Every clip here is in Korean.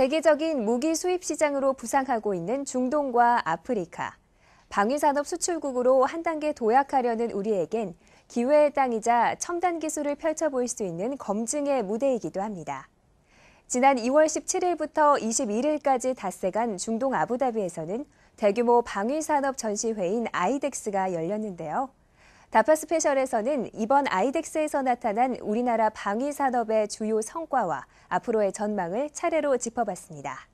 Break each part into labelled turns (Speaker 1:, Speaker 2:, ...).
Speaker 1: 세계적인 무기 수입 시장으로 부상하고 있는 중동과 아프리카. 방위산업 수출국으로 한 단계 도약하려는 우리에겐 기회의 땅이자 첨단 기술을 펼쳐 보일 수 있는 검증의 무대이기도 합니다. 지난 2월 17일부터 21일까지 닷새간 중동 아부다비에서는 대규모 방위산업 전시회인 아이덱스가 열렸는데요. 다파 스페셜에서는 이번 아이덱스에서 나타난 우리나라 방위 산업의 주요 성과와 앞으로의 전망을 차례로 짚어봤습니다.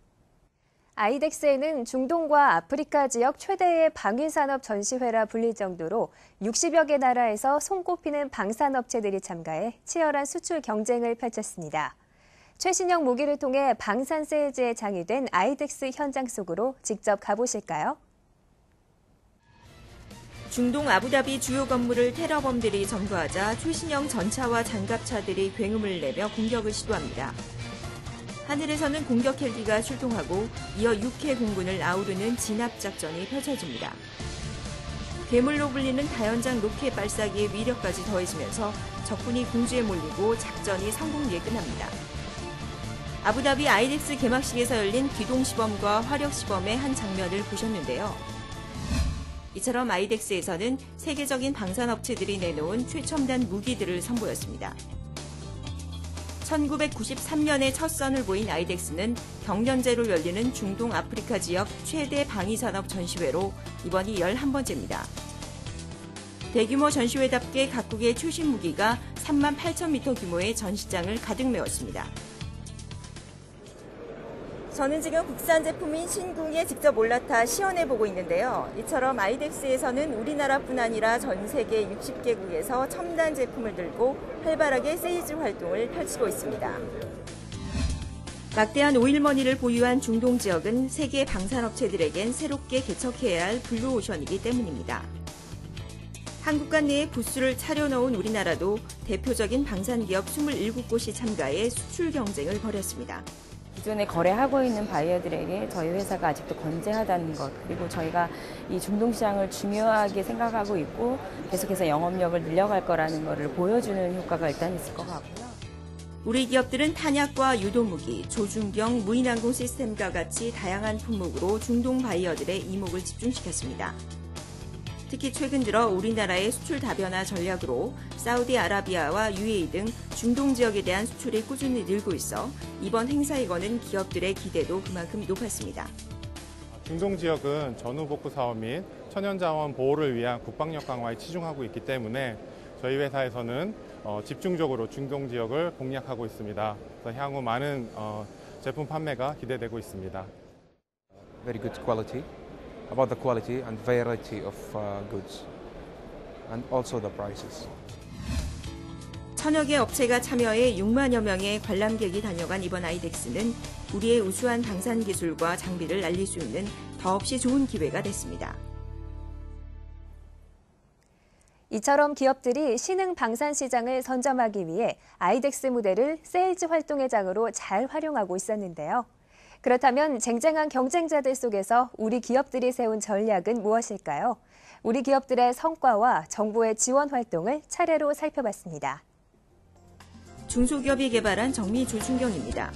Speaker 1: 아이덱스에는 중동과 아프리카 지역 최대의 방위산업 전시회라 불릴 정도로 60여 개 나라에서 손꼽히는 방산업체들이 참가해 치열한 수출 경쟁을 펼쳤습니다. 최신형 무기를 통해 방산 세일즈에 장의된 아이덱스 현장 속으로 직접 가보실까요?
Speaker 2: 중동 아부다비 주요 건물을 테러범들이 점거하자 최신형 전차와 장갑차들이 굉음을 내며 공격을 시도합니다. 하늘에서는 공격 헬기가 출동하고 이어 6회 공군을 아우르는 진압 작전이 펼쳐집니다. 괴물로 불리는 다연장 로켓 발사기의 위력까지 더해지면서 적군이 궁지에 몰리고 작전이 성공리에 끝납니다. 아부다비 아이덱스 개막식에서 열린 기동 시범과 화력 시범의 한 장면을 보셨는데요. 이처럼 아이덱스에서는 세계적인 방산 업체들이 내놓은 최첨단 무기들을 선보였습니다. 1993년에 첫 선을 보인 아이덱스는 경년제로 열리는 중동 아프리카 지역 최대 방위산업 전시회로 이번이 11번째입니다. 대규모 전시회답게 각국의 최신 무기가 3만 8천 미터 규모의 전시장을 가득 메웠습니다. 저는 지금 국산 제품인 신궁에 직접 올라타 시연해 보고 있는데요. 이처럼 아이덱스에서는 우리나라뿐 아니라 전 세계 60개국에서 첨단 제품을 들고 활발하게 세일즈 활동을 펼치고 있습니다. 막대한 오일머니를 보유한 중동 지역은 세계 방산업체들에겐 새롭게 개척해야 할 블루오션이기 때문입니다. 한국관 내에 부스를 차려놓은 우리나라도 대표적인 방산기업 27곳이 참가해 수출 경쟁을 벌였습니다.
Speaker 3: 기존에 거래하고 있는 바이어들에게 저희 회사가 아직도 건재하다는 것 그리고 저희가 이 중동 시장을 중요하게 생각하고 있고 계속해서 영업력을 늘려갈 거라는 것을 보여주는 효과가 일단 있을 것 같고요.
Speaker 2: 우리 기업들은 탄약과 유도무기, 조준경, 무인항공 시스템과 같이 다양한 품목으로 중동 바이어들의 이목을 집중시켰습니다. 특히 최근 들어 우리나라의 수출 다변화 전략으로 사우디아라비아와 UAE 등 중동 지역에 대한 수출이 꾸준히 늘고 있어 이번 행사에 거는 기업들의 기대도 그만큼 높았습니다.
Speaker 4: 중동 지역은 전후 복구 사업 및 천연자원 보호를 위한 국방력 강화에 치중하고 있기 때문에 저희 회사에서는 어, 집중적으로 중동 지역을 공략하고 있습니다. 향후 많은 어, 제품 판매가 기대되고 있습니다.
Speaker 5: Very good quality. About the quality and variety of uh, goods and also the prices.
Speaker 2: 천여 개 업체가 참여해 6만여 명의 관람객이 다녀간 이번 아이덱스는 우리의 우수한 방산 기술과 장비를 알릴 수 있는 더없이 좋은 기회가 됐습니다.
Speaker 1: 이처럼 기업들이 신흥 방산 시장을 선점하기 위해 아이덱스 무대를 세일즈 활동의 장으로 잘 활용하고 있었는데요. 그렇다면 쟁쟁한 경쟁자들 속에서 우리 기업들이 세운 전략은 무엇일까요? 우리 기업들의 성과와 정부의 지원 활동을 차례로 살펴봤습니다.
Speaker 2: 중소기업이 개발한 정미 조준경입니다.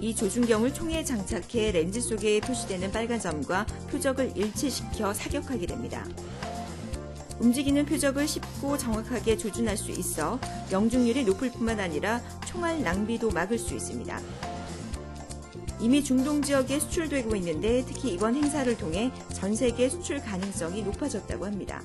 Speaker 2: 이 조준경을 총에 장착해 렌즈 속에 표시되는 빨간 점과 표적을 일치시켜 사격하게 됩니다. 움직이는 표적을 쉽고 정확하게 조준할 수 있어 명중률이 높을 뿐만 아니라 총알 낭비도 막을 수 있습니다. 이미 중동 지역에 수출되고 있는데 특히 이번 행사를 통해 전 세계 수출 가능성이 높아졌다고 합니다.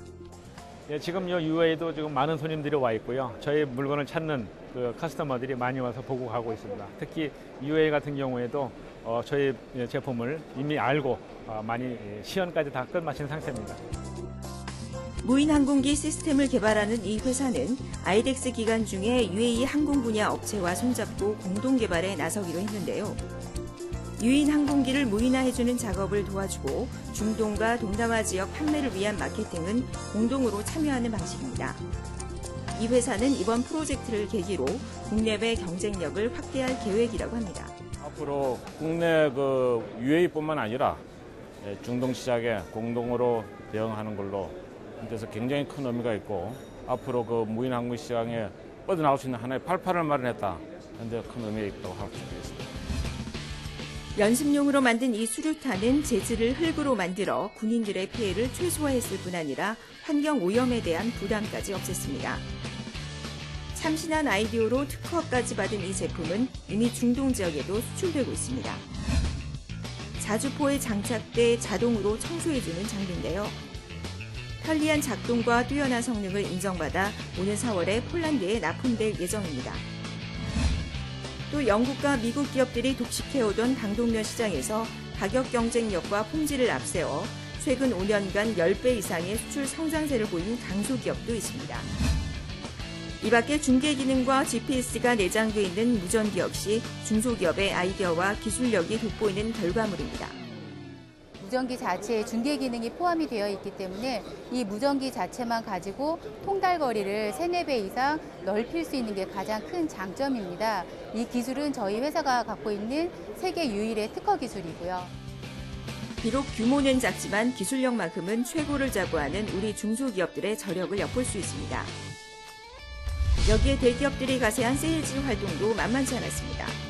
Speaker 6: 예, 지금 요 UA에도 지금 많은 손님들이 와 있고요. 저희 물건을 찾는 그 커스터머들이 많이 와서 보고 가고 있습니다. 특히 UA 같은 경우에도 어, 저희 제품을 이미 알고 어, 많이 예, 시연까지 다 끝마친 상태입니다.
Speaker 2: 무인 항공기 시스템을 개발하는 이 회사는 아이덱스 기간 중에 UAE 항공 분야 업체와 손잡고 공동 개발에 나서기로 했는데요. 유인 항공기를 무인화해주는 작업을 도와주고 중동과 동남아 지역 판매를 위한 마케팅은 공동으로 참여하는 방식입니다. 이 회사는 이번 프로젝트를 계기로 국내외 경쟁력을 확대할 계획이라고 합니다.
Speaker 7: 앞으로 국내 그 UAE뿐만 아니라 예, 중동 시장에 공동으로 대응하는 걸로 그래서 굉장히 큰 의미가 있고 앞으로 그 무인 항공 시장에 뻗어나올 수 있는 하나의 팔팔을 마련했다. 현재 큰 의미가 있다고 할 수 있습니다.
Speaker 2: 연습용으로 만든 이 수류탄은 재질을 흙으로 만들어 군인들의 피해를 최소화했을 뿐 아니라 환경 오염에 대한 부담까지 없앴습니다. 참신한 아이디어로 특허까지 받은 이 제품은 이미 중동 지역에도 수출되고 있습니다. 자주포에 장착돼 자동으로 청소해주는 장비인데요. 편리한 작동과 뛰어난 성능을 인정받아 오는 4월에 폴란드에 납품될 예정입니다. 또 영국과 미국 기업들이 독식해오던 당동면 시장에서 가격 경쟁력과 품질을 앞세워 최근 5년간 10배 이상의 수출 성장세를 보인 강소기업도 있습니다. 이 밖에 중계 기능과 GPS가 내장돼 있는 무전기 역시 중소기업의 아이디어와 기술력이 돋보이는 결과물입니다.
Speaker 8: 무전기 자체에 중계 기능이 포함이 되어 있기 때문에 이 무전기 자체만 가지고 통달 거리를 3, 4배 이상 넓힐 수 있는 게 가장 큰 장점입니다. 이 기술은 저희 회사가 갖고 있는 세계 유일의 특허 기술이고요.
Speaker 2: 비록 규모는 작지만 기술력만큼은 최고를 자부하는 우리 중소기업들의 저력을 엿볼 수 있습니다. 여기에 대기업들이 가세한 세일즈 활동도 만만치 않았습니다.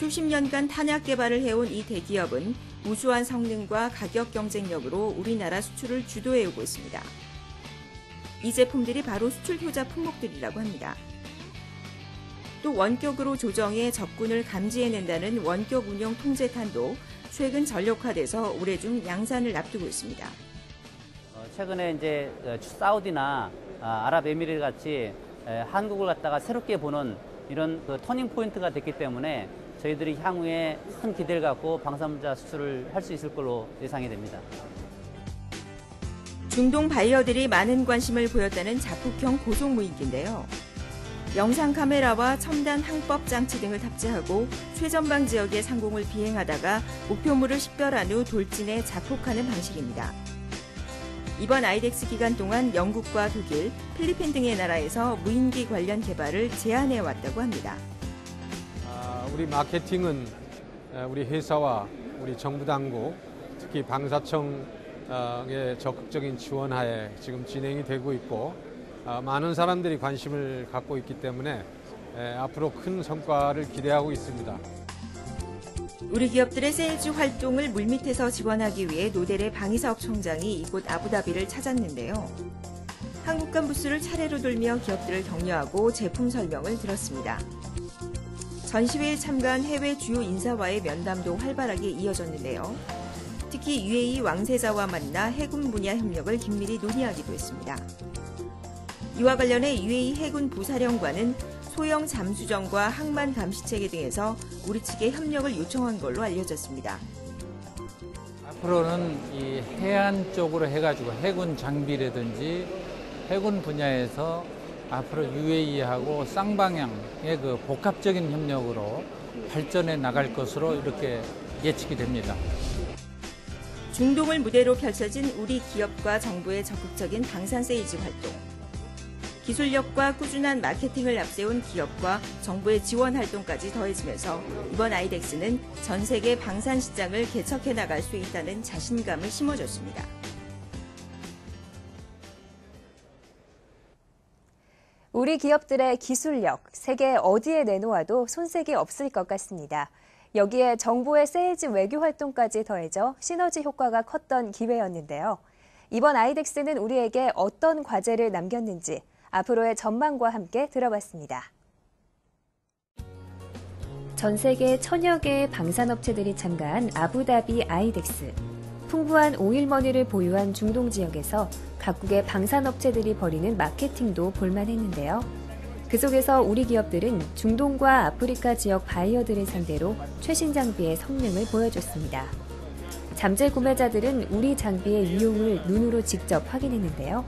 Speaker 2: 수십 년간 탄약 개발을 해온 이 대기업은 우수한 성능과 가격 경쟁력으로 우리나라 수출을 주도해 오고 있습니다. 이 제품들이 바로 수출 효자 품목들이라고 합니다. 또 원격으로 조정해 적군을 감지해낸다는 원격 운영 통제탄도 최근 전력화돼서 올해 중 양산을 앞두고 있습니다.
Speaker 9: 어, 최근에 이제 어, 사우디나 아, 아랍에미리트 같이 에, 한국을 갖다가 새롭게 보는 이런 그 터닝 포인트가 됐기 때문에 저희들이 향후에 큰 기대를 갖고 방사문자 수출을 할 수 있을 걸로 예상이 됩니다.
Speaker 2: 중동 바이어들이 많은 관심을 보였다는 자폭형 고속 무인기인데요. 영상 카메라와 첨단 항법 장치 등을 탑재하고 최전방 지역의 상공을 비행하다가 목표물을 식별한 후 돌진해 자폭하는 방식입니다. 이번 아이덱스 기간 동안 영국과 독일, 필리핀 등의 나라에서 무인기 관련 개발을 제안해 왔다고 합니다.
Speaker 10: 아, 우리 마케팅은 에, 우리 회사와 우리 정부 당국, 특히 방사청의 적극적인 지원하에 지금 진행이 되고 있고 아, 많은 사람들이 관심을 갖고 있기 때문에 에, 앞으로 큰 성과를 기대하고 있습니다.
Speaker 2: 우리 기업들의 세일즈 활동을 물밑에서 지원하기 위해 노델의 방위사업 총장이 이곳 아부다비를 찾았는데요. 한국관 부스를 차례로 돌며 기업들을 격려하고 제품 설명을 들었습니다. 전시회에 참가한 해외 주요 인사와의 면담도 활발하게 이어졌는데요. 특히 UAE 왕세자와 만나 해군 분야 협력을 긴밀히 논의하기도 했습니다. 이와 관련해 UAE 해군 부사령관은 소형 잠수정과 항만 감시 체계 등에서 우리 측에 협력을 요청한 걸로 알려졌습니다.
Speaker 11: 앞으로는 이 해안 쪽으로 해가지고 해군 장비라든지 해군 분야에서 앞으로 UAE하고 쌍방향의 그 복합적인 협력으로 발전해 나갈 것으로 이렇게 예측이 됩니다.
Speaker 2: 중동을 무대로 펼쳐진 우리 기업과 정부의 적극적인 방산 세이즈 활동. 기술력과 꾸준한 마케팅을 앞세운 기업과 정부의 지원 활동까지 더해지면서 이번 아이덱스는 전 세계 방산 시장을 개척해 나갈 수 있다는 자신감을 심어줬습니다.
Speaker 1: 우리 기업들의 기술력, 세계 어디에 내놓아도 손색이 없을 것 같습니다. 여기에 정부의 세일즈 외교 활동까지 더해져 시너지 효과가 컸던 기회였는데요. 이번 아이덱스는 우리에게 어떤 과제를 남겼는지 앞으로의 전망과 함께 들어봤습니다. 전 세계 천여 개의 방산업체들이 참가한 아부다비 아이덱스. 풍부한 오일머니를 보유한 중동 지역에서 각국의 방산업체들이 벌이는 마케팅도 볼만했는데요. 그 속에서 우리 기업들은 중동과 아프리카 지역 바이어들을 상대로 최신 장비의 성능을 보여줬습니다. 잠재 구매자들은 우리 장비의 유용을 눈으로 직접 확인했는데요.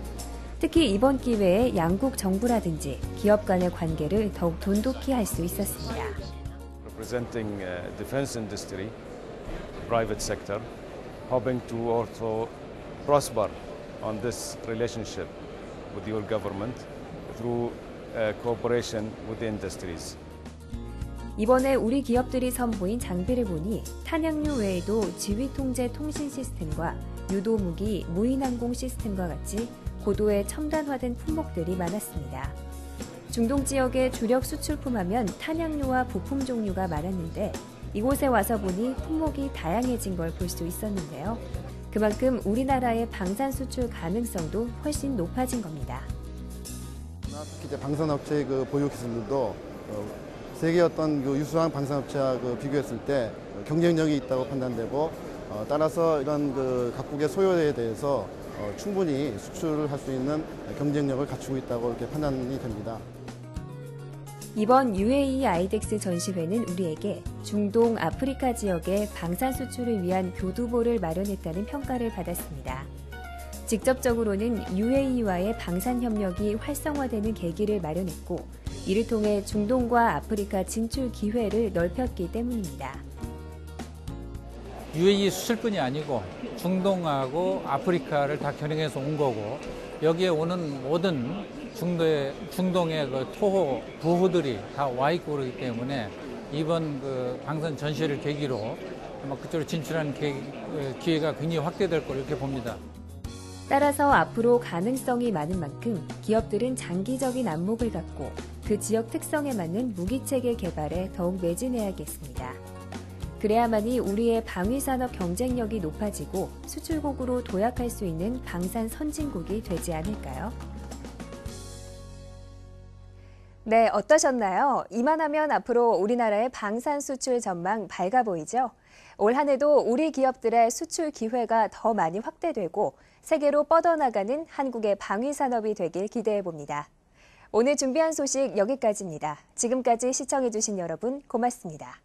Speaker 1: 특히 이번 기회에 양국 정부라든지 기업 간의 관계를 더욱 돈독히 할 수 있었습니다.
Speaker 12: representing uh, defense industry, private sector, hoping to also prosper on this relationship with your government through uh, cooperation with industries.
Speaker 1: 이번에 우리 기업들이 선보인 장비를 보니 탄약류 외에도 지휘 통제 통신 시스템과 유도 무기, 무인 항공 시스템과 같이 고도의 첨단화된 품목들이 많았습니다. 중동 지역의 주력 수출품 하면 탄약류와 부품 종류가 많았는데 이곳에 와서 보니 품목이 다양해진 걸 볼 수 있었는데요. 그만큼 우리나라의 방산 수출 가능성도 훨씬 높아진 겁니다.
Speaker 13: 이제 방산업체의 그 보유 기술들도 어, 세계 어떤 그 유수한 방산업체와 그 비교했을 때 경쟁력이 있다고 판단되고 어, 따라서 이런 그 각국의 소요에 대해서 어, 충분히 수출을 할 수 있는 경쟁력을 갖추고 있다고 이렇게 판단이 됩니다.
Speaker 1: 이번 UAE 아이덱스 전시회는 우리에게 중동 아프리카 지역의 방산 수출을 위한 교두보를 마련했다는 평가를 받았습니다. 직접적으로는 UAE와의 방산 협력이 활성화되는 계기를 마련했고, 이를 통해 중동과 아프리카 진출 기회를 넓혔기 때문입니다.
Speaker 11: UAE 수출뿐이 아니고 중동하고 아프리카를 다 겨냥해서 온 거고 여기에 오는 모든 중도의, 중동의 그 토호 부호들이 다 와 있고 그러기 때문에 이번 그 방산 전시회를 계기로 아마 그쪽으로 진출하는 기회가 굉장히 확대될 걸 이렇게 봅니다.
Speaker 1: 따라서 앞으로 가능성이 많은 만큼 기업들은 장기적인 안목을 갖고 그 지역 특성에 맞는 무기체계 개발에 더욱 매진해야겠습니다. 그래야만이 우리의 방위산업 경쟁력이 높아지고 수출국으로 도약할 수 있는 방산 선진국이 되지 않을까요? 네, 어떠셨나요? 이만하면 앞으로 우리나라의 방산 수출 전망 밝아 보이죠? 올 한 해도 우리 기업들의 수출 기회가 더 많이 확대되고 세계로 뻗어나가는 한국의 방위 산업이 되길 기대해 봅니다. 오늘 준비한 소식 여기까지입니다. 지금까지 시청해 주신 여러분 고맙습니다.